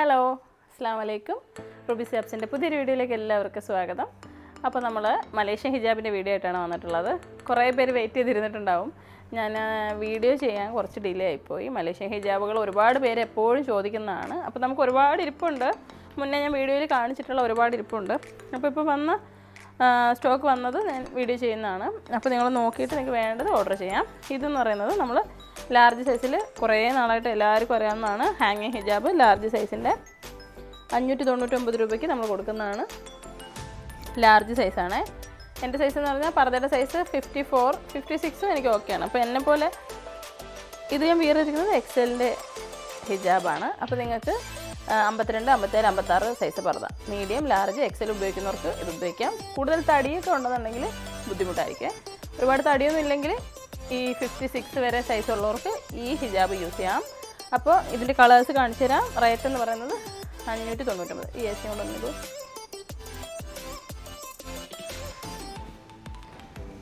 Hello അസ്സാം വലൈക്കും Ruby സാബ്സിന്റെ പുതിയൊരു വീഡിയോയിലേക്ക് എല്ലാവർക്കും സ്വാഗതം. അപ്പോൾ നമ്മൾ മലേഷ്യൻ ഹിജാബിന്റെ വീഡിയോ ആയിട്ടാണ് വന്നിട്ടുള്ളത്. കുറേ പേര് വെയിറ്റ് ചെയ്തിരുന്നിട്ടുണ്ടാവും. ഞാൻ വീഡിയോ ചെയ്യാൻ കുറച്ച് ഡിലേ ആയിപ്പോയി. മലേഷ്യൻ ഹിജാബുകൾ ഒരുപാട് പേര് എപ്പോഴും ചോദിക്കുന്നതാണ്. അപ്പോൾ നമുക്ക് ഒരുപാട് ഇരിപ്പുണ്ട്. മുന്നേ ഞാൻ വീഡിയോയിൽ കാണിച്ചിട്ടുള്ള ഒരുപാട് ഇരിപ്പുണ്ട്. അപ്പോൾ ഇപ്പോൾ വന്ന സ്റ്റോക്ക് വന്നത് ഞാൻ വീഡിയോ ചെയ്യുന്നതാണ്. അപ്പോൾ നിങ്ങൾ നോക്കിയിട്ട് നിങ്ങൾക്ക് വേണ്ടത് ഓർഡർ ചെയ്യാം. ഇതെന്ന് പറയുന്നത് നമ്മൾ ലാർജ് സൈസിൽ കുറേ നാളായിട്ട് എല്ലാവർക്കും അറിയാവുന്നതാണ് ഹാങ്ങിങ് ഹിജാബ് ലാർജ് സൈസിന്റെ അഞ്ഞൂറ്റി തൊണ്ണൂറ്റൊമ്പത് രൂപയ്ക്ക് നമ്മൾ കൊടുക്കുന്നതാണ്. ലാർജ് സൈസാണ് എന്റെ സൈസ് എന്ന് പറഞ്ഞാൽ പർദ്ദയുടെ സൈസ് ഫിഫ്റ്റി ഫോർ ഫിഫ്റ്റി സിക്സും എനിക്ക് ഓക്കെയാണ് അപ്പോൾ എന്നെ പോലെ ഇത് ഞാൻ വീറിയിരിക്കുന്നത് എക്സലിന്റെ ഹിജാബാണ് അപ്പോൾ നിങ്ങൾക്ക് അമ്പത്തിരണ്ട് അമ്പത്തേഴ് അമ്പത്താറ് സൈസ് പർദ്ദ. മീഡിയം ലാർജ് എക്സൽ ഉപയോഗിക്കുന്നവർക്ക് ഇത് ഉപയോഗിക്കാം. കൂടുതൽ തടിയൊക്കെ ഉണ്ടെന്നുണ്ടെങ്കിൽ ബുദ്ധിമുട്ടായിരിക്കും. ഒരുപാട് തടിയൊന്നും ഇല്ലെങ്കിൽ ഈ ഫിഫ്റ്റി സിക്സ് വരെ സൈസ് ഉള്ളവർക്ക് ഈ ഹിജാബ് യൂസ് ചെയ്യാം. അപ്പോൾ ഇതിന്റെ കളേഴ്സ് കാണിച്ചു തരാം. റേറ്റ് എന്ന് പറയുന്നത് അഞ്ഞൂറ്റി തൊണ്ണൂറ്റൊമ്പത് ഈ എ സി വന്നത്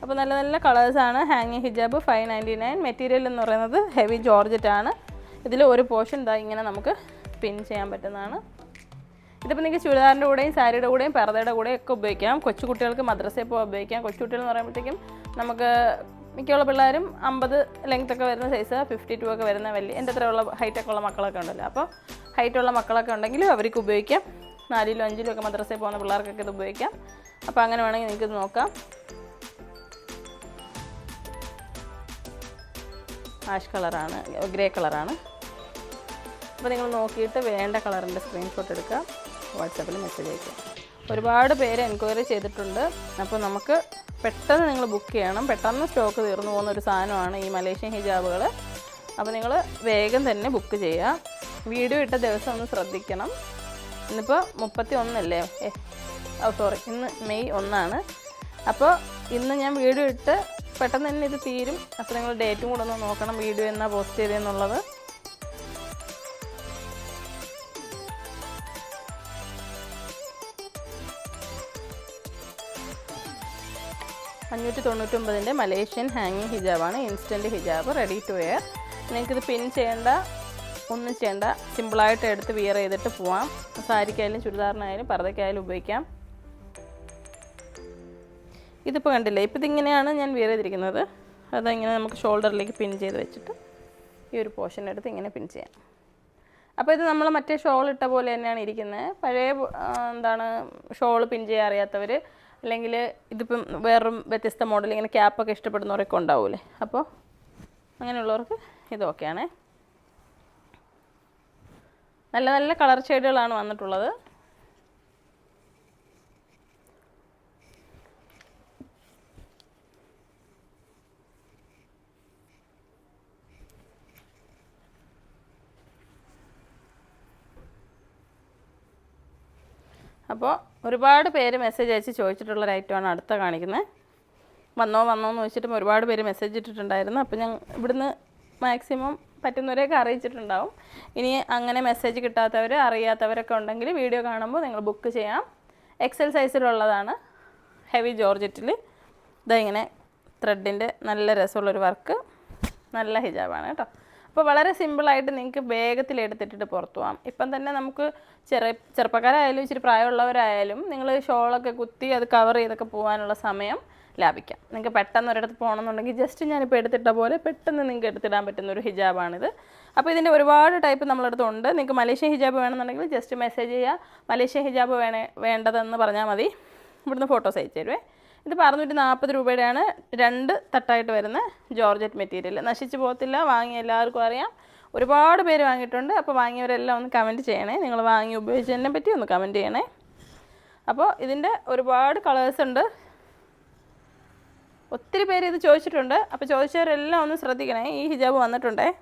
അപ്പോൾ നല്ല നല്ല കളേഴ്സാണ് ഹാങ്ങിങ് ഹിജാബ് ഫൈവ് നയന്റി നയൻ മെറ്റീരിയൽ എന്ന് പറയുന്നത് ഹെവി ജോർജറ്റ് ആണ്. ഇതിൽ ഒരു പോർഷൻ ഇതാ ഇങ്ങനെ നമുക്ക് പിൻ ചെയ്യാൻ പറ്റുന്നതാണ്. ഇതിപ്പോൾ നിങ്ങൾക്ക് ചുരിദാറിന്റെ കൂടെയും സാരിയുടെ കൂടെയും പർദ്ദയുടെ കൂടെയും ഒക്കെ ഉപയോഗിക്കാം. കൊച്ചു കുട്ടികൾക്ക് മദ്രസയിൽ പോകാൻ ഉപയോഗിക്കാം. കൊച്ചു കുട്ടികൾ എന്ന് പറയുമ്പോഴത്തേക്കും നമുക്ക് മിക്കുള്ള പിള്ളേരും അമ്പത് ലെങ്ത് ഒക്കെ വരുന്ന സൈസ് ഫിഫ്റ്റി ടു ഒക്കെ വരുന്ന വലിയ എന്റെ അത്രയുള്ള ഹൈറ്റൊക്കെ ഉള്ള മക്കളൊക്കെ ഉണ്ടല്ലോ. അപ്പോൾ ഹൈറ്റുള്ള മക്കളൊക്കെ ഉണ്ടെങ്കിലും അവർക്ക് ഉപയോഗിക്കാം. നാലിലും അഞ്ചിലും ഒക്കെ മദ്രസയിൽ പോകുന്ന പിള്ളേർക്കൊക്കെ ഇത് ഉപയോഗിക്കാം. അപ്പോൾ അങ്ങനെ വേണമെങ്കിൽ നിങ്ങൾക്ക് നോക്കാം. ആഷ് കളറാണ് ഗ്രേ കളറാണ് അപ്പോൾ നിങ്ങൾ നോക്കിയിട്ട് വേണ്ട കളറിന്റെ സ്ക്രീൻഷോട്ട് എടുക്കുക. വാട്സാപ്പിൽ മെസ്സേജ് അയക്കുക. ഒരുപാട് പേര് എൻക്വയറി ചെയ്തിട്ടുണ്ട്. അപ്പോൾ നമുക്ക് പെട്ടെന്ന് നിങ്ങൾ ബുക്ക് ചെയ്യണം. പെട്ടെന്ന് സ്റ്റോക്ക് തീർന്നു പോകുന്ന ഒരു സാധനമാണ് ഈ മലേഷ്യൻ ഹിജാബുകൾ അപ്പോൾ നിങ്ങൾ വേഗം തന്നെ ബുക്ക് ചെയ്യുക. വീഡിയോ ഇട്ട ദിവസം ഒന്ന് ശ്രദ്ധിക്കണം. ഇന്നിപ്പോൾ മുപ്പത്തി ഒന്നല്ലേ ഏ ഓ സോറി ഇന്ന് മെയ് ഒന്നാണ്. അപ്പോൾ ഇന്ന് ഞാൻ വീഡിയോ ഇട്ട് പെട്ടെന്ന് തന്നെ ഇത് തീരും. അപ്പോൾ നിങ്ങൾ ഡേറ്റും കൂടെ ഒന്ന് നോക്കണം വീഡിയോ എന്നാ പോസ്റ്റ് ചെയ്തതെന്നുള്ളത് അഞ്ഞൂറ്റി തൊണ്ണൂറ്റൊമ്പതിന്റെ മലേഷ്യൻ ഹാങ്ങിങ് ഹിജാബാണ്. ഇൻസ്റ്റന്റ് ഹിജാബ് റെഡി ടു വെയർ നിങ്ങൾക്കിത് പിൻ ചെയ്യേണ്ട ഒന്നും ചെയ്യേണ്ട സിമ്പിളായിട്ട് എടുത്ത് വിയർ ചെയ്തിട്ട് പോവാം. സാരിക്കായാലും ചുരിദാറിനായാലും പർദ്ദയ്ക്കായാലും ഉപയോഗിക്കാം. ഇതിപ്പോൾ കണ്ടില്ലേ ഇപ്പോൾ ഇതിങ്ങനെയാണ് ഞാൻ വിയർ ചെയ്തിരിക്കുന്നത്. അതിങ്ങനെ നമുക്ക് ഷോൾഡറിലേക്ക് പിൻ ചെയ്ത് വെച്ചിട്ട് ഈ ഒരു പോർഷൻ എടുത്ത് ഇങ്ങനെ പിൻ ചെയ്യാം. അപ്പോൾ ഇത് നമ്മൾ മറ്റേ ഷോൾ ഇട്ട പോലെ തന്നെയാണ് ഇരിക്കുന്നത്. പഴയ എന്താണ് ഷോൾ പിൻ ചെയ്യാൻ അറിയാത്തവർ അല്ലെങ്കിൽ ഇതിപ്പം വേറൊരു വ്യത്യസ്ത മോഡൽ ഇങ്ങനെ ക്യാപ്പൊക്കെ ഇഷ്ടപ്പെടുന്നവരൊക്കെ ഉണ്ടാവൂലേ? അപ്പോൾ അങ്ങനെയുള്ളവർക്ക് ഇത് ഓക്കെയാണേ നല്ല നല്ല കളർ ഷെയ്ഡുകളാണ് വന്നിട്ടുള്ളത്. അപ്പോൾ ഒരുപാട് പേര് മെസ്സേജ് അയച്ച് ചോദിച്ചിട്ടുള്ളൊരു ഐറ്റമാണ് അടുത്ത കാണിക്കുന്നത്. വന്നോ വന്നോ എന്ന് ചോദിച്ചിട്ടും ഒരുപാട് പേര് മെസ്സേജ് ഇട്ടിട്ടുണ്ടായിരുന്നു. അപ്പോൾ ഞാൻ ഇവിടുന്ന് മാക്സിമം പറ്റുന്നവരെയൊക്കെ അറിയിച്ചിട്ടുണ്ടാവും. ഇനി അങ്ങനെ മെസ്സേജ് കിട്ടാത്തവർ അറിയാത്തവരൊക്കെ ഉണ്ടെങ്കിൽ വീഡിയോ കാണുമ്പോൾ നിങ്ങൾ ബുക്ക് ചെയ്യാം. എക്സൽ സൈസിലുള്ളതാണ് ഹെവി ജോർജറ്റിൽ ഇതാ ഇങ്ങനെ ത്രെഡിന്റെ നല്ല രസമുള്ളൊരു വർക്ക് നല്ല ഹിജാബാണ് കേട്ടോ. അപ്പോൾ വളരെ സിമ്പിളായിട്ട് നിങ്ങൾക്ക് വേഗത്തിൽ എടുത്തിട്ടിട്ട് പുറത്തു പോകാം ഇപ്പം തന്നെ നമുക്ക് ചെറിയ ചെറുപ്പക്കാരായാലും ഇച്ചിരി പ്രായമുള്ളവരായാലും നിങ്ങൾ ഷോളൊക്കെ കുത്തി അത് കവർ ചെയ്തൊക്കെ പോകാനുള്ള സമയം ലാഭിക്കാം. നിങ്ങൾക്ക് പെട്ടെന്ന് ഒരിടത്ത് പോകണമെന്നുണ്ടെങ്കിൽ ജസ്റ്റ് ഞാനിപ്പോൾ എടുത്തിട്ട പോലെ പെട്ടെന്ന് നിങ്ങൾക്ക് എടുത്തിടാൻ പറ്റുന്ന ഒരു ഹിജാബാണിത്. അപ്പോൾ ഇതിന്റെ ഒരുപാട് ടൈപ്പ് നമ്മളടുത്ത് ഉണ്ട്. നിങ്ങൾക്ക് മലേഷ്യൻ ഹിജാബ് വേണമെന്നുണ്ടെങ്കിൽ ജസ്റ്റ് മെസ്സേജ് ചെയ്യുക മലേഷ്യൻ ഹിജാബ് വേണേ വേണ്ടതെന്ന് പറഞ്ഞാൽ മതി. ഇവിടുന്ന് ഫോട്ടോസ് അയച്ചു തരുവേ. ഇത് അറുന്നൂറ്റി നാൽപ്പത് രൂപയുടെയാണ് രണ്ട് തട്ടായിട്ട് വരുന്ന ജോർജറ്റ് മെറ്റീരിയൽ. നശിച്ചു പോകത്തില്ല വാങ്ങിയ എല്ലാവർക്കും അറിയാം. ഒരുപാട് പേര് വാങ്ങിയിട്ടുണ്ട്. അപ്പോൾ വാങ്ങിയവരെല്ലാം ഒന്ന് കമന്റ് ചെയ്യണേ. നിങ്ങൾ വാങ്ങി ഉപയോഗിച്ചതിനെ പറ്റി ഒന്ന് കമന്റ് ചെയ്യണേ. അപ്പോൾ ഇതിന്റെ ഒരുപാട് കളേഴ്സ് ഉണ്ട്. ഒത്തിരി പേര് ഇത് ചോദിച്ചിട്ടുണ്ട്. അപ്പോൾ ചോദിച്ചവരെല്ലാം ഒന്ന് ശ്രദ്ധിക്കണേ. ഈ ഹിജാബ് വന്നിട്ടുണ്ടേ.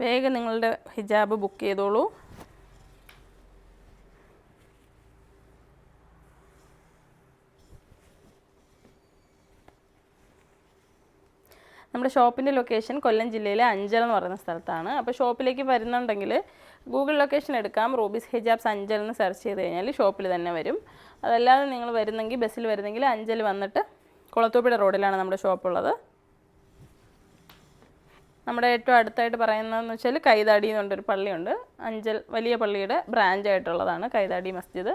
വേഗം നിങ്ങളുടെ ഹിജാബ് ബുക്ക് ചെയ്തോളൂ. നമ്മുടെ ഷോപ്പിന്റെ ലൊക്കേഷൻ കൊല്ലം ജില്ലയിലെ അഞ്ചൽ എന്ന് പറയുന്ന സ്ഥലത്താണ്. അപ്പോൾ ഷോപ്പിലേക്ക് വരുന്നുണ്ടെങ്കിൽ ഗൂഗിൾ ലൊക്കേഷൻ എടുക്കാം. റൂബീസ് ഹിജാബ്സ് അഞ്ചൽ എന്ന് സെർച്ച് ചെയ്ത് കഴിഞ്ഞാൽ ഷോപ്പിൽ തന്നെ വരും. അതല്ലാതെ നിങ്ങൾ വരുന്നെങ്കിൽ ബസ്സിൽ വരുന്നെങ്കിൽ അഞ്ചൽ വന്നിട്ട് കുളത്തൂപ്പിട റോഡിലാണ് നമ്മുടെ ഷോപ്പുള്ളത്. നമ്മുടെ ഏറ്റവും അടുത്തായിട്ട് പറയുന്നതെന്ന് വെച്ചാൽ കൈതാടി എന്ന് പറഞ്ഞൊരു പള്ളിയുണ്ട്. അഞ്ചൽ വലിയ പള്ളിയുടെ ബ്രാഞ്ച് ആയിട്ടുള്ളതാണ് കൈതാടി മസ്ജിദ്.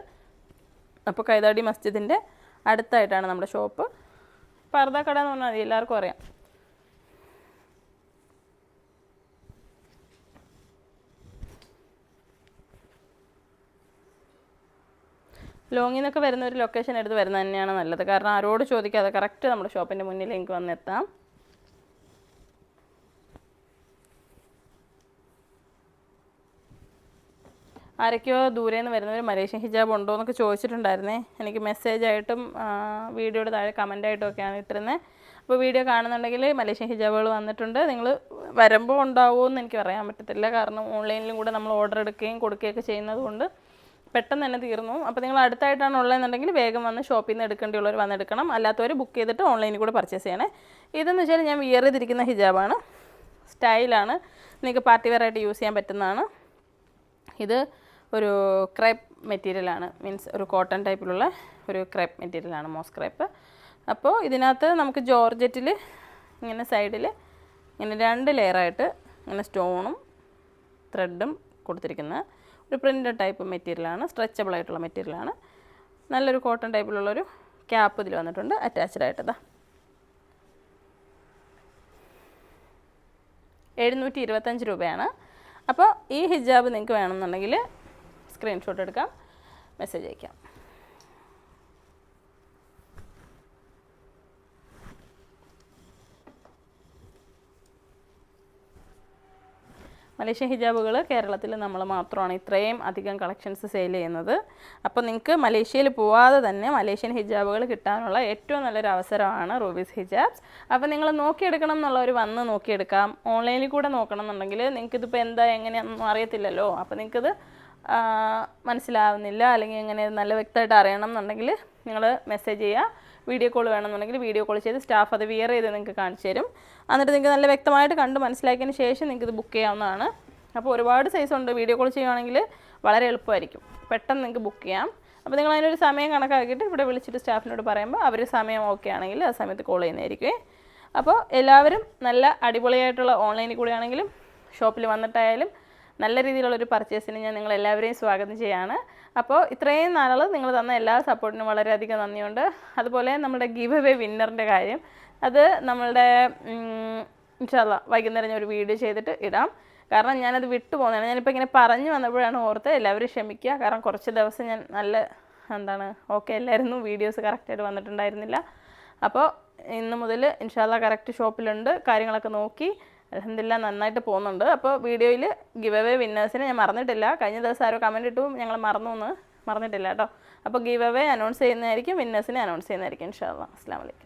അപ്പോൾ കൈതാടി മസ്ജിദിന്റെ അടുത്തായിട്ടാണ് നമ്മുടെ ഷോപ്പ്. പർദ്ദ കട എന്ന് പറഞ്ഞാൽ എല്ലാവർക്കും അറിയാം. ലോങ്ങിൽ നിന്നൊക്കെ വരുന്ന ഒരു ലൊക്കേഷൻ എടുത്ത് വരുന്നത് തന്നെയാണ് നല്ലത്. കാരണം ആരോട് ചോദിക്കാതെ കറക്റ്റ് നമ്മുടെ ഷോപ്പിന്റെ മുന്നിലേക്ക് വന്നെത്താം ആരൊക്കെയോ ദൂരെ നിന്ന് ഒരു മലേഷ്യൻ ഹിജാബ് ഉണ്ടോ എന്നൊക്കെ ചോദിച്ചിട്ടുണ്ടായിരുന്നേ. എനിക്ക് മെസ്സേജ് ആയിട്ടും ആ, വീഡിയോയുടെ താഴെ കമന്റായിട്ടും ഒക്കെയാണ് ഇട്ടിരുന്നത് അപ്പോൾ വീഡിയോ കാണുന്നുണ്ടെങ്കിൽ മലേഷ്യൻ ഹിജാബുകൾ വന്നിട്ടുണ്ട്. നിങ്ങൾ വരുമ്പോൾ ഉണ്ടാവുമോ എന്ന് എനിക്ക് പറയാൻ പറ്റത്തില്ല. കാരണം ഓൺലൈനിലും കൂടെ നമ്മൾ ഓർഡർ എടുക്കുകയും കൊടുക്കുകയൊക്കെ ചെയ്യുന്നത് കൊണ്ട് പെട്ടെന്ന് തന്നെ തീർന്നു. അപ്പോൾ നിങ്ങൾ അടുത്തായിട്ടാണ് ഉള്ളതെന്നുണ്ടെങ്കിൽ വേഗം വന്ന് ഷോപ്പിൽ നിന്ന് എടുക്കേണ്ടിയുള്ളവർ വന്നെടുക്കണം അല്ലാത്തവർ ബുക്ക് ചെയ്തിട്ട് ഓൺലൈനിൽ കൂടെ പർച്ചേസ് ചെയ്യണേ. ഇതെന്ന് വെച്ചാൽ ഞാൻ വിയർ ചെയ്തിരിക്കുന്ന ഹിജാബാണ് സ്റ്റൈലാണ് നിങ്ങൾക്ക് പാർട്ടി വെയർ ആയിട്ട് യൂസ് ചെയ്യാൻ പറ്റുന്നതാണ്. ഇത് ഒരു ക്രൈപ്പ് മെറ്റീരിയലാണ് മീൻസ് ഒരു കോട്ടൺ ടൈപ്പിലുള്ള ഒരു ക്രൈപ്പ് മെറ്റീരിയലാണ് മോസ് ക്രൈപ്പ് അപ്പോൾ ഇതിനകത്ത് നമുക്ക് ജോർജറ്റിൽ ഇങ്ങനെ സൈഡിൽ ഇങ്ങനെ രണ്ട് ലെയറായിട്ട് ഇങ്ങനെ സ്റ്റോണും ത്രെഡും കൊടുത്തിരിക്കുന്ന ഒരു പ്രിന്റഡ് ടൈപ്പ് മെറ്റീരിയലാണ് സ്ട്രെച്ചബിൾ ആയിട്ടുള്ള മെറ്റീരിയലാണ് നല്ലൊരു കോട്ടൺ ടൈപ്പിലുള്ളൊരു ക്യാപ്പ് ഇതിൽ വന്നിട്ടുണ്ട് അറ്റാച്ച്ഡ് ആയിട്ടതാ എഴുന്നൂറ്റി ഇരുപത്തഞ്ച് രൂപയാണ്. അപ്പോൾ ഈ ഹിജാബ് നിങ്ങൾക്ക് വേണമെന്നുണ്ടെങ്കിൽ സ്ക്രീൻഷോട്ട് എടുക്കാം മെസ്സേജ് അയക്കാം. മലേഷ്യൻ ഹിജാബുകൾ കേരളത്തിൽ നമ്മൾ മാത്രമാണ് ഇത്രയും അധികം കളക്ഷൻസ് സെയിൽ ചെയ്യുന്നത്. അപ്പോൾ നിങ്ങൾക്ക് മലേഷ്യയിൽ പോവാതെ തന്നെ മലേഷ്യൻ ഹിജാബുകൾ കിട്ടാനുള്ള ഏറ്റവും നല്ലൊരു അവസരമാണ് റൂബീസ് ഹിജാബ്സ്. അപ്പോൾ നിങ്ങൾ നോക്കിയെടുക്കണം എന്നുള്ളവർ വന്ന് നോക്കിയെടുക്കാം. ഓൺലൈനിൽ കൂടെ നോക്കണം എന്നുണ്ടെങ്കിൽ നിങ്ങൾക്കിതിപ്പോൾ എന്താ എങ്ങനെയാണെന്നൊന്നും അറിയത്തില്ലല്ലോ. അപ്പോൾ നിങ്ങൾക്കിത് മനസ്സിലാവുന്നില്ല. അല്ലെങ്കിൽ എങ്ങനെ നല്ല വ്യക്തമായിട്ട് അറിയണം എന്നുണ്ടെങ്കിൽ നിങ്ങൾ മെസ്സേജ് ചെയ്യുക. വീഡിയോ കോൾ വേണമെന്നുണ്ടെങ്കിൽ വീഡിയോ കോൾ ചെയ്ത് സ്റ്റാഫ് അത് വിയർ ചെയ്ത് നിങ്ങൾക്ക് കാണിച്ചു തരും. എന്നിട്ട് നിങ്ങൾക്ക് നല്ല വ്യക്തമായിട്ട് കണ്ട് മനസ്സിലാക്കിയതിന് ശേഷം നിങ്ങൾക്ക് ഇത് ബുക്ക് ചെയ്യാവുന്നതാണ്. അപ്പോൾ ഒരുപാട് സൈസ് ഉണ്ട്. വീഡിയോ കോൾ ചെയ്യുവാണെങ്കിൽ വളരെ എളുപ്പമായിരിക്കും. പെട്ടെന്ന് നിങ്ങൾക്ക് ബുക്ക് ചെയ്യാം. അപ്പോൾ നിങ്ങൾ അതിനൊരു സമയം കണക്കാക്കിയിട്ട് ഇവിടെ വിളിച്ചിട്ട് സ്റ്റാഫിനോട് പറയുമ്പോൾ അവർ സമയം ഓക്കെ ആണെങ്കിൽ ആ സമയത്ത് കോൾ ചെയ്യുന്നതായിരിക്കും. അപ്പോൾ എല്ലാവരും നല്ല അടിപൊളിയായിട്ടുള്ള ഓൺലൈനിൽ കൂടെയാണെങ്കിലും ഷോപ്പിൽ വന്നിട്ടായാലും നല്ല രീതിയിലുള്ളൊരു പർച്ചേസിന് ഞാൻ നിങ്ങൾ എല്ലാവരെയും സ്വാഗതം ചെയ്യാണ്. അപ്പോൾ ഇത്രയും നാളുകൾ നിങ്ങൾ തന്ന എല്ലാ സപ്പോർട്ടിനും വളരെയധികം നന്ദിയുണ്ട്. അതുപോലെ നമ്മുടെ ഗീവ് അവേ വിന്നറിന്റെ കാര്യം അത് നമ്മളുടെ ഇൻഷാല്ല വൈകുന്നേരം ഞാൻ ഒരു വീഡിയോ ചെയ്തിട്ട് ഇടാം. കാരണം ഞാനത് വിട്ടു പോകുന്നതാണ് ഞാനിപ്പോൾ ഇങ്ങനെ പറഞ്ഞു വന്നപ്പോഴാണ് ഓർത്ത് എല്ലാവരും ക്ഷമിക്കുക. കാരണം കുറച്ച് ദിവസം ഞാൻ നല്ല എന്താണ് ഓക്കെ അല്ലായിരുന്നു വീഡിയോസ് കറക്റ്റായിട്ട് വന്നിട്ടുണ്ടായിരുന്നില്ല. അപ്പോൾ ഇന്ന് മുതൽ ഇൻഷാല്ല കറക്റ്റ് ഷോപ്പിലുണ്ട് കാര്യങ്ങളൊക്കെ നോക്കി അലഹമില്ല നന്നായിട്ട് പോകുന്നുണ്ട്. അപ്പോൾ വീഡിയോയിൽ ഗിവ് അവേ വിന്നേഴ്സിനെ ഞാൻ മറന്നിട്ടില്ല. കഴിഞ്ഞ ദിവസം ആരോ കമന്റ് ഇട്ടു. ഞങ്ങൾ മറന്നു എന്ന് മറന്നിട്ടില്ല കേട്ടോ. അപ്പോൾ ഗിവ് അവേ അനൗൺസ് ചെയ്യുന്നതായിരിക്കും വിന്നേഴ്സിനെ അനൗൺസ് ചെയ്യുന്നതായിരിക്കും ഇൻഷാല്ല അസ്സാം വലൈക്കും